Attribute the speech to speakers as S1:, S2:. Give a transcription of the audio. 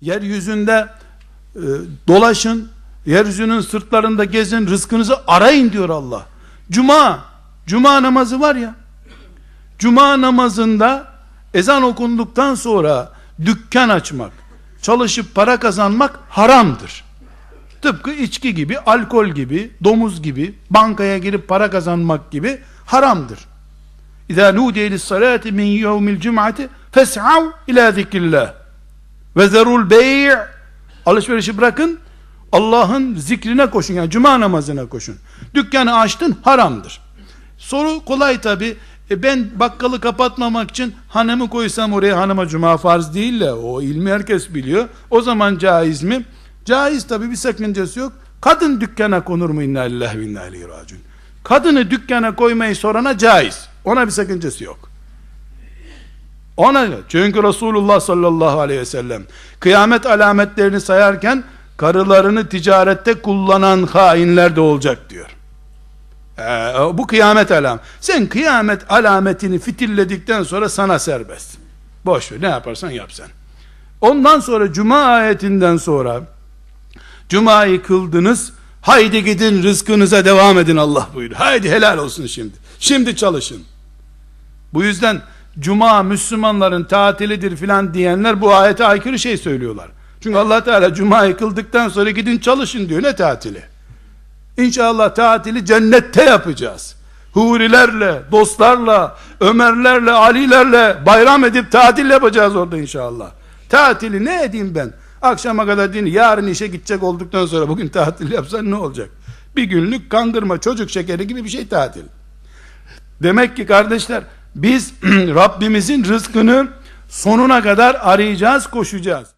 S1: Yeryüzünde e, dolaşın, yeryüzünün sırtlarında gezin, rızkınızı arayın diyor Allah. Cuma, cuma namazı var ya, cuma namazında ezan okunduktan sonra dükkan açmak, çalışıp para kazanmak haramdır. Tıpkı içki gibi, alkol gibi, domuz gibi, bankaya girip para kazanmak gibi haramdır. İzâ nûdiye lissalâti min yevmil cum'ati fes'av ilâ zikrillah ve zerul bey' alışverişi bırakın Allah'ın zikrine koşun yani cuma namazına koşun. Dükkanı açtın haramdır. Soru kolay tabi. E ben bakkalı kapatmamak için hanımı koysam oraya hanıma cuma farz değil de o ilmi herkes biliyor. O zaman caiz mi? Caiz tabi bir sakıncası yok. Kadın dükkana konur mu inna lillahi ve inna. Kadını dükkana koymayı sorana caiz. Ona bir sakıncası yok. Ona çünkü Resulullah sallallahu aleyhi ve sellem kıyamet alametlerini sayarken karılarını ticarette kullanan hainler de olacak diyor. Ee, bu kıyamet alam. Sen kıyamet alametini fitilledikten sonra sana serbest. Boş ver ne yaparsan yap sen. Ondan sonra cuma ayetinden sonra cumayı kıldınız haydi gidin rızkınıza devam edin Allah buyuruyor. Haydi helal olsun şimdi. Şimdi çalışın. Bu yüzden cuma Müslümanların tatilidir filan diyenler bu ayete aykırı şey söylüyorlar. Çünkü Allah Teala cumayı kıldıktan sonra gidin çalışın diyor ne tatili? İnşallah tatili cennette yapacağız. Hurilerle, dostlarla, Ömerlerle, Alilerle bayram edip tatil yapacağız orada inşallah. Tatili ne edeyim ben? Akşama kadar din, yarın işe gidecek olduktan sonra bugün tatil yapsan ne olacak? Bir günlük kandırma, çocuk şekeri gibi bir şey tatil. Demek ki kardeşler biz Rabbimizin rızkını sonuna kadar arayacağız, koşacağız.